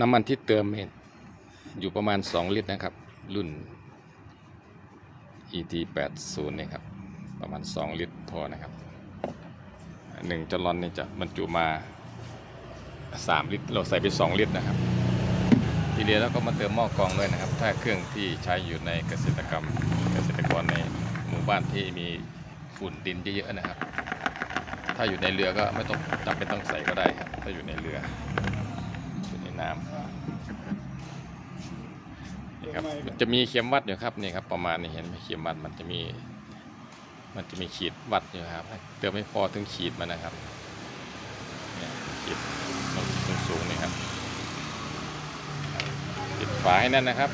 น้ำมันที่เติมเนี่ยอยู่ประมาณ 2 ลิตรนะครับ รุ่น ET 8 0เนี่ยครับ ประมาณ 2 ลิตรพอนะครับหนึ่งจลอนนี่จะบรรจุมา 3 ลิตร เราใส่ไป 2 ลิตรนะครับ ทีเดียวแล้วก็มาเติมหม้อกรองด้วยนะครับ ถ้าเครื่องที่ใช้อยู่ในเกษตรกรรมเกษตรกรในหมู่บ้านที่มีฝุ่นดินเยอะๆนะครับ ถ้าอยู่ในเรือก็ไม่ต้องจำเป็นต้องใส่ก็ได้ครับ ถ้าอยู่ในเรือ นน้ำนี่ครับมันจะมีเข็มวัดอยู่ครับนี่ครับประมาณนี้เห็นไหมเข็มวัดมันจะมี มันจะมีขีดวัดอยู่ครับเติมไม่พอถึงขีดมันนะครับเนี่ยขีดสูงสูงๆนี่ครับปิดฝาให้แน่นนะครับ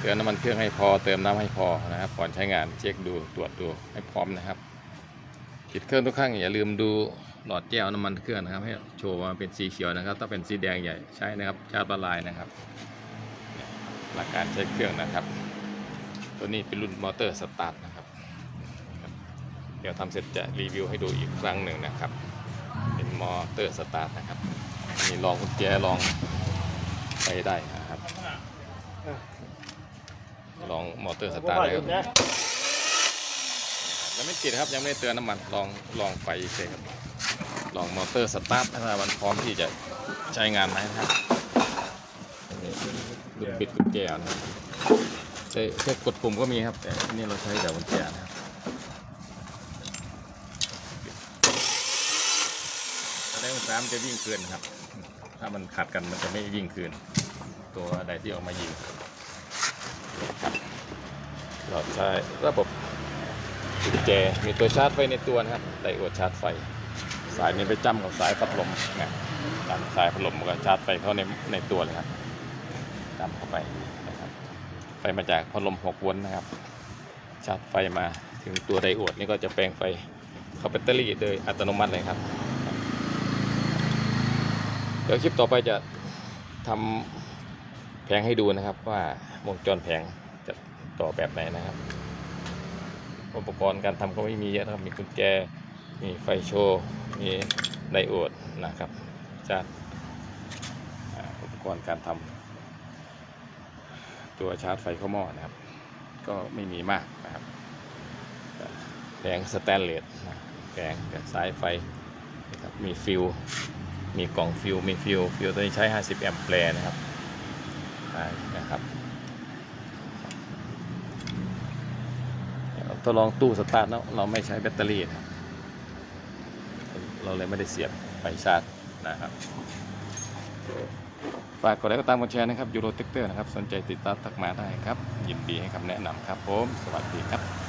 เติมน้ำมันเครื่องให้พอ เติมน้ำให้พอนะครับ ก่อนใช้งานเช็คดูตรวจดูให้พร้อมนะครับปิดเครื่องทุกครั้งอย่าลืมดู หลอดแก้วน้ำมันเครื่องนะครับ ให้โชว์มาเป็นสีเขียวนะครับ ถ้าเป็นสีแดงใหญ่ใช้นะครับชาร์จละลายนะครับเนี่ยหลักการใช้เครื่องนะครับ ตัวนี้เป็นรุ่นมอเตอร์สตาร์ทนะครับครับ เดี๋ยวทำเสร็จจะรีวิวให้ดูอีกครั้งหนึ่งนะครับ เป็นมอเตอร์สตาร์ทนะครับมีลองกุญแจลองไปได้นะครับ ลองมอเตอร์สตาร์ทได้ครับยังไม่ติดครับยังไม่ได้เตือนน้ำมันลองลองไฟเฉยครับ ลองมอเตอร์สตาร์ทถ้ามันพร้อมที่จะใช้งานไหมนะครับดูปิดกุญแจนะครับใช้ใช้กดปุ่มก็มีครับ แต่อันนี่เราใช้แต่กุญแจนะครับถ้าได้องศามันจะวิ่งคืนครับ ถ้ามันขัดกันมันจะไม่วิ่งคืน ตัวใดที่ออกมายิงครับเราใช้ระบบกุญแจมีตัวชาร์จไฟในตัวนะครับไดโอดชาร์จไฟ สายนี้ไปจ้ำกับสายพัดลมเนะตามสายพัดลมก็ชาร์จไฟเข้าในในตัวเลยครับจ้ำเข้าไปนะครับ ไฟมาจากพัดลม6โวลต์นะครับ ชาร์จไฟมาถึงตัวไดโอดนี่ก็จะแปลงไฟเข้าแบตเตอรี่โดยอัตโนมัติเลยครับ เดี๋ยวคลิปต่อไปจะทำแผงให้ดูนะครับว่าวงจรแผงจะต่อแบบไหนนะครับ อุปกรณ์การทำก็ไม่มีเยอะนะครับ มีกุญแจ มีไฟโชว์ มีไดโอดนะครับชาร์จอุปกรณ์การทำตัวชาร์จไฟข้าหม้อนะครับ ก็ไม่มีมากนะครับแผงสแตนเลสแผงกับสายไฟนะครับมีฟิวมีกล่องฟิวมีฟิวฟิวตัวนี้ใช้ 50 แอมแปร์นะครับนะครับทดลองตู้สตาร์ทแล้วเราไม่ใช้แบตเตอรี่นะครับ เราเลยไม่ได้เสียบไฟชาร์จนะครับฝากกดไลค์กดตามกดแชร์นะครับยูโรเทคเตอร์นะครับ สนใจติดตามทักมาได้ครับ ยินดีให้คำแนะนำครับผม สวัสดีครับ